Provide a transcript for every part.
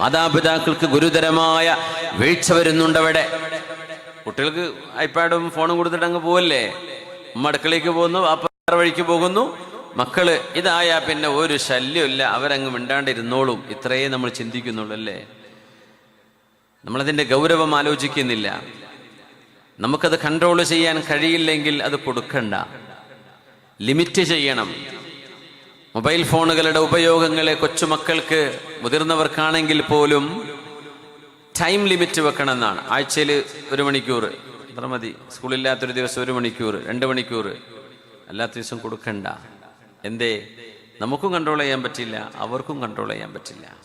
മാതാപിതാക്കൾക്ക് ഗുരുതരമായ വീഴ്ച വരുന്നുണ്ട് അവിടെ. കുട്ടികൾക്ക് ഐപാഡും ഫോണും കൊടുത്തിട്ട് അങ്ങ് പോവല്ലേ? ഉമ്മ അടുക്കളയ്ക്ക് പോകുന്നു വേറെ വഴിക്ക് പോകുന്നു. മക്കൾ ഇതായാ പിന്നെ ഒരു ശല്യമില്ല അവരങ്ങ് മിണ്ടാണ്ടിരുന്നോളും. ഇത്രയേ നമ്മൾ ചിന്തിക്കുന്നുള്ളൂ അല്ലേ? നമ്മളതിന്റെ ഗൗരവം ആലോചിക്കുന്നില്ല. നമുക്കത് കൺട്രോൾ ചെയ്യാൻ കഴിയില്ലെങ്കിൽ അത് കൊടുക്കണ്ട. ലിമിറ്റ് ചെയ്യണം. മൊബൈൽ ഫോണുകളുടെ ഉപയോഗങ്ങളെ കൊച്ചുമക്കൾക്ക് മുതിർന്നവർക്കാണെങ്കിൽ പോലും ടൈം ലിമിറ്റ് വെക്കണമെന്നാണ്. ആഴ്ചയിൽ ഒരു മണിക്കൂർ. അത്ര മതി. സ്കൂളില്ലാത്തൊരു ദിവസം ഒരു മണിക്കൂർ രണ്ട് മണിക്കൂർ. അല്ലാത്ത ദിവസം കൊടുക്കണ്ട. എന്തേ? നമുക്കും കൺട്രോൾ ചെയ്യാൻ പറ്റില്ല. അവർക്കും കൺട്രോൾ ചെയ്യാൻ പറ്റില്ല.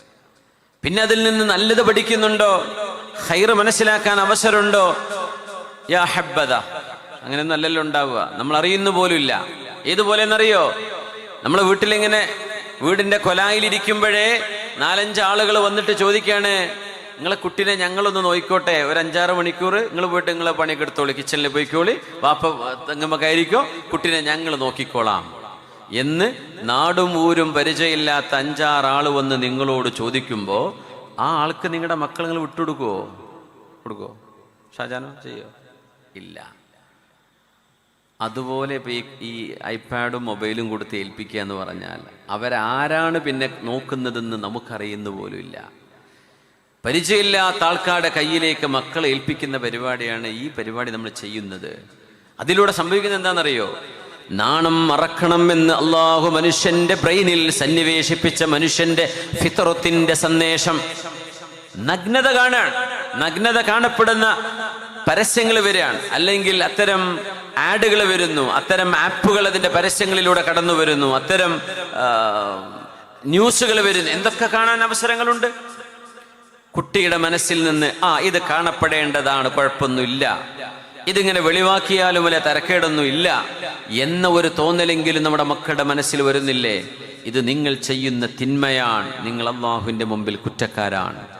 പിന്നെ അതിൽ നിന്ന് നല്ലത് പഠിക്കുന്നുണ്ടോ? ഹൈറ് മനസ്സിലാക്കാൻ അവസരമുണ്ടോ? യാ ഹബ്ബദ. അങ്ങനെയൊന്നും അല്ലല്ലോ ഉണ്ടാവുക. നമ്മൾ അറിയുന്ന പോലും ഇല്ല. ഏതുപോലെ എന്നറിയോ നമ്മളെ വീട്ടിലിങ്ങനെ വീടിന്റെ കൊലായിലിരിക്കുമ്പോഴേ നാലഞ്ച് ആളുകൾ വന്നിട്ട് ചോദിക്കുകയാണ് നിങ്ങളെ കുട്ടീനെ ഞങ്ങളൊന്ന് നോയിക്കോട്ടെ ഒരു അഞ്ചാറ് മണിക്കൂർ നിങ്ങൾ പോയിട്ട് നിങ്ങളെ പണിയൊക്കെ എടുത്തോളൂ കിച്ചണിൽ പോയിക്കോളി വാപ്പ തെങ്ങമ്മ കയറിക്കോ കുട്ടീനെ ഞങ്ങൾ നോക്കിക്കോളാം. എന്ന് നാടും ഊരും പരിചയമില്ലാത്ത അഞ്ചാറ് ആൾ വന്ന് നിങ്ങളോട് ചോദിക്കുമ്പോൾ ആ ആൾക്ക് നിങ്ങളുടെ മക്കൾ നിങ്ങൾ വിട്ടുകൊടുക്കുവോ? കൊടുക്കുവോ? ഷാജാനോ ചെയ്യോ? ഇല്ല. അതുപോലെ ഇപ്പോൾ ഈ ഐപാഡും മൊബൈലും കൊടുത്ത് ഏൽപ്പിക്കുക എന്ന് പറഞ്ഞാൽ അവരാരാണ് പിന്നെ നോക്കുന്നതെന്ന് നമുക്കറിയുന്ന പോലുമില്ല പരിചയമില്ലാത്ത ആൾക്കാരുടെ കയ്യിലേക്ക് മക്കളെ ഏൽപ്പിക്കുന്ന പരിപാടിയാണ് ഈ പരിപാടി നമ്മൾ ചെയ്യുന്നത്. അതിലൂടെ സംഭവിക്കുന്നത് എന്താണെന്നറിയോ? നാണം മറക്കണം എന്ന് അള്ളാഹു മനുഷ്യന്റെ ബ്രെയിനിൽ സന്നിവേശിപ്പിച്ച മനുഷ്യന്റെ ഫിത്രത്തിന്റെ സന്ദേശം. നഗ്നത കാണാൻ നഗ്നത കാണപ്പെടുന്ന പരസ്യങ്ങൾ വരികയാണ്. അല്ലെങ്കിൽ അത്തരം ആഡുകൾ വരുന്നു അത്തരം ആപ്പുകൾ അതിന്റെ പരസ്യങ്ങളിലൂടെ കടന്നു വരുന്നു അത്തരം ന്യൂസുകൾ വരുന്നു. എന്തൊക്കെ കാണാൻ അവസരങ്ങളുണ്ട്? കുട്ടിയുടെ മനസ്സിൽ നിന്ന് ആ ഇത് കാണപ്പെടേണ്ടതാണ് കുഴപ്പമൊന്നുമില്ല. ഇതിങ്ങനെ വെളിവാക്കിയാലും വലിയ തരക്കേടൊന്നും ഇല്ല എന്ന ഒരു തോന്നലെങ്കിലും നമ്മുടെ മക്കളുടെ മനസ്സിൽ വരുന്നില്ലേ? ഇത് നിങ്ങൾ ചെയ്യുന്ന തിന്മയാണ്. നിങ്ങൾ അള്ളാഹുവിന്റെ മുമ്പിൽ കുറ്റക്കാരാണ്.